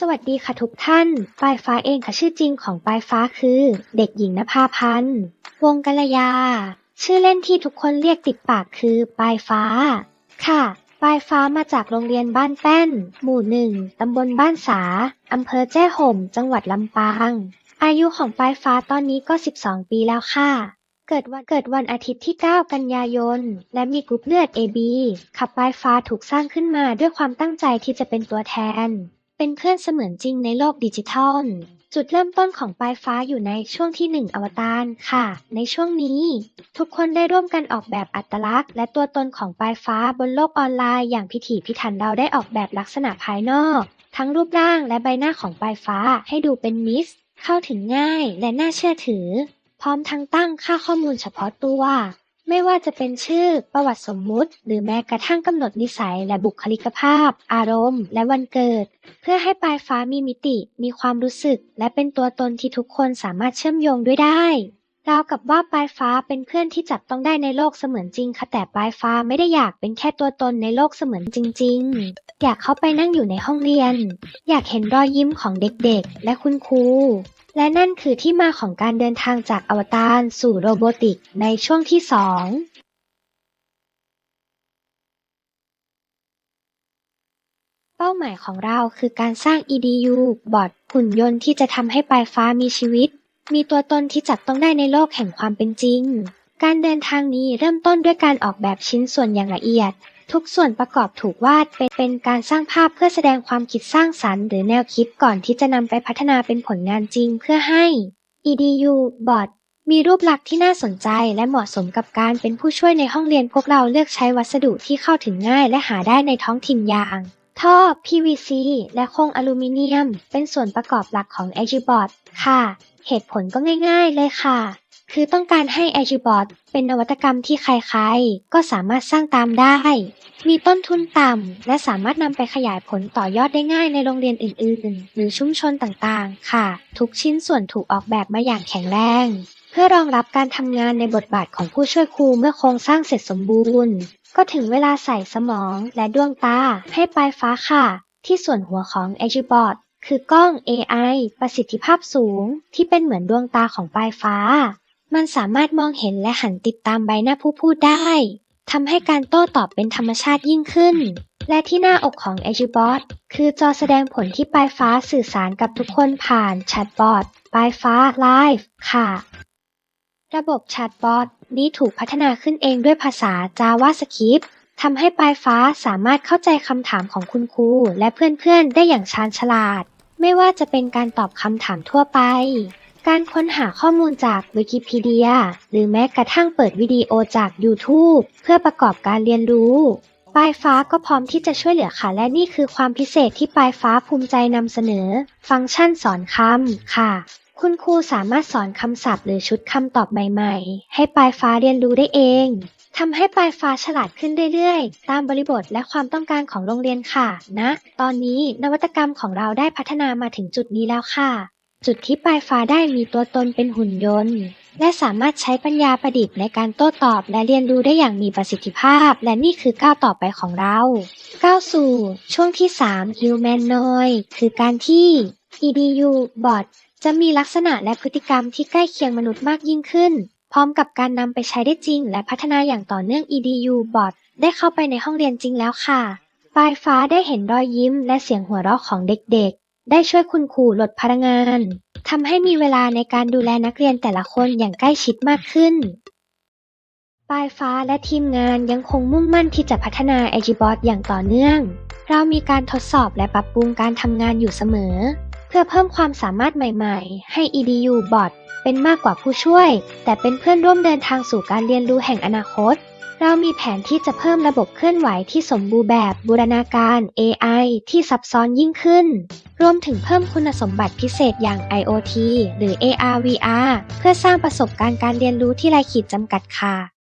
สวัสดีค่ะทุกท่าน ปลายฟ้าเองค่ะชื่อจริงของปลายฟ้าคือ เด็กหญิงนภาพันธ์ วงกัลยา ชื่อเล่นที่ทุกคนเรียกติดปากคือปลายฟ้า ค่ะ ปลายฟ้ามาจากโรงเรียนบ้านแป้น หมู่หนึ่งตำบลบ้านสา อำเภอแจ้ห่ม จังหวัดลำปาง อายุของปลายฟ้าตอนนี้ก็ 12 ปีแล้วค่ะ เกิดวันเกิดวันอาทิตย์ที่ 9 กันยายน และมีกรุ๊ปเลือด AB ขับปลายฟ้าถูกสร้างขึ้นมาด้วยความตั้งใจที่จะเป็นตัวแทน เป็นเพื่อนเสมือนจริงในโลกดิจิทัล จุดเริ่มต้นของปลายฟ้าอยู่ในช่วงที่หนึ่งอวตารค่ะ ในช่วงนี้ ทุกคนได้ร่วมกันออกแบบอัตลักษณ์ และตัวตนของปลายฟ้าบนโลกออนไลน์อย่างพิถีพิถันเราได้ออกแบบลักษณะภายนอก ทั้งรูปร่างและใบหน้าของปลายฟ้าให้ดูเป็นมิส เข้าถึงง่ายและน่าเชื่อถือ พร้อมทั้งตั้งค่าข้อมูลเฉพาะตัว ไม่ว่าจะเป็นชื่อ ประวัติสมมุติ หรือแม้กระทั่งกำหนดนิสัยและบุคลิกภาพ อารมณ์ และวันเกิด เพื่อให้ปลายฟ้ามีมิติ มีความรู้สึก และเป็นตัวตนที่ทุกคนสามารถเชื่อมโยงด้วยได้ราวกับว่าปลายฟ้าเป็นเพื่อนที่จับต้องได้ในโลกเสมือนจริงค่ะแต่ปลายฟ้าไม่ได้อยากเป็นแค่ตัวตนในโลกเสมือนจริง ๆ อยากเข้าไปนั่งอยู่ในห้องเรียน อยากเห็นรอยยิ้มของเด็กๆ และคุณครู และนั่นคือที่มาของการเดินทางจากอวตารสู่โรบอติกในช่วงที่สองเป้าหมายของเราคือการสร้าง EDU บอทหุ่นยนต์ที่จะทำให้ปลายฟ้ามีชีวิต มีตัวตนที่จับต้องได้ในโลกแห่งความเป็นจริง การเดินทางนี้เริ่มต้นด้วยการออกแบบชิ้นส่วนอย่างละเอียด ทุกส่วนประกอบถูกวาดเป็นเป็นการสร้างภาพเพื่อแสดงความคิดสร้างสรรค์หรือแนวคิดก่อนที่จะนำไปพัฒนาเป็นผลงานจริงเพื่อให้ EDU บอทมีรูปลักษณ์ที่น่าสนใจและเหมาะสมกับการเป็นผู้ช่วยในห้องเรียนพวกเราเลือกใช้วัสดุที่เข้าถึงง่ายและหาได้ในท้องถิ่นอย่าง ท่อ PVC และโครงอลูมิเนียม เป็นส่วนประกอบหลักของ a g i b o t ค่ะ เหตุผลก็ง่าย ๆ เลยค่ะ คือต้องการให้ a g i b o t เป็นนวัตกรรมที่ใครๆ ก็สามารถสร้างตามได้ มีต้นทุนต่ำ และสามารถนำไปขยายผลต่อยอดได้ง่ายในโรงเรียนอื่นๆ หรือชุมชนต่างๆ ค่ะ ทุกชิ้นส่วนถูกออกแบบมาอย่างแข็งแรง เพื่อรองรับการทำงานในบทบาทของผู้ช่วยครูเมื่อโครงสร้างเสร็จสมบูรณ์ ก็ถึงเวลาใส่สมองและดวงตาให้ปลายฟ้าค่ะ ที่ส่วนหัวของ a g i b o t คือกล้อง AI ประสิทธิภาพสูง ที่เป็นเหมือนดวงตาของปลายฟ้า มันสามารถมองเห็นและหันติดตามใบหน้าผู้พูดได้ทำให้การโต้ตอบเป็นธรรมชาติยิ่งขึ้น และที่หน้าอกของ a g i b o t คือจอแสดงผลที่ปลายฟ้าสื่อสารกับทุกคนผ่านแชทบอทปลายฟ้าไลฟ์ค่ะ ระบบแชทบอทนี้ถูกพัฒนาขึ้นเองด้วยภาษา JavaScript ทำให้ปลายฟ้าสามารถเข้าใจคำถามของคุณครูและเพื่อนๆ ได้อย่างชาญฉลาด ไม่ว่าจะเป็นการตอบคำถามทั่วไป การค้นหาข้อมูลจากวิกิพีเดีย หรือแม้กระทั่งเปิดวิดีโอจาก YouTube เพื่อประกอบการเรียนรู้ปลายฟ้าก็พร้อมที่จะช่วยเหลือค่ะ และนี่คือความพิเศษที่ปลายฟ้าภูมิใจนำเสนอ ฟังก์ชันสอนคำค่ะ คุณครูสามารถสอนคำศัพท์หรือชุดคำตอบใหม่ๆ ให้ปลายฟ้าเรียนรู้ได้เองทำให้ปลายฟ้าฉลาดขึ้นเรื่อยๆ ตามบริบทและความต้องการของโรงเรียนค่ะ นะ ตอนนี้นวัตกรรมของเราได้พัฒนามาถึงจุดนี้แล้วค่ะ จุดที่ปลายฟ้าได้มีตัวตนเป็นหุ่นยนต์ และสามารถใช้ปัญญาประดิษฐ์ในการโต้ตอบและเรียนรู้ได้อย่างมีประสิทธิภาพ และนี่คือก้าวต่อไปของเราก้าวสู่ ช่วงที่ 3 Humanoid คือการที่ EDU Bot จะมีลักษณะและพฤติกรรมที่ใกล้เคียงมนุษย์มากยิ่งขึ้น พร้อมกับการนำไปใช้ได้จริง และพัฒนาอย่างต่อเนื่อง EDU Bot ได้เข้าไปในห้องเรียนจริงแล้วค่ะปลายฟ้าได้เห็นรอยยิ้มและเสียงหัวเราะของเด็ก ได้ช่วยคุณครูลดพลังงานทำให้มีเวลาในการดูแลนักเรียนแต่ละคนอย่างใกล้ชิดมากขึ้น ปลายฟ้าและทีมงานยังคงมุ่งมั่นที่จะพัฒนา a g i b o t อย่างต่อเนื่อง เรามีการทดสอบและปรับปรุงการทำงานอยู่เสมอ เพื่อเพิ่มความสามารถใหม่ๆ ให้ EDU Bot เป็นมากกว่าผู้ช่วย แต่เป็นเพื่อนร่วมเดินทางสู่การเรียนรู้แห่งอนาคต เรามีแผนที่จะเพิ่มระบบเคลื่อนไหวที่สมบูรณ์แบบบูรณาการ AI ที่ซับซ้อนยิ่งขึ้น รวมถึงเพิ่มคุณสมบัติพิเศษอย่าง IoT หรือ AR/VR เพื่อสร้างประสบการณ์การเรียนรู้ที่ไร้ขีดจำกัดค่ะ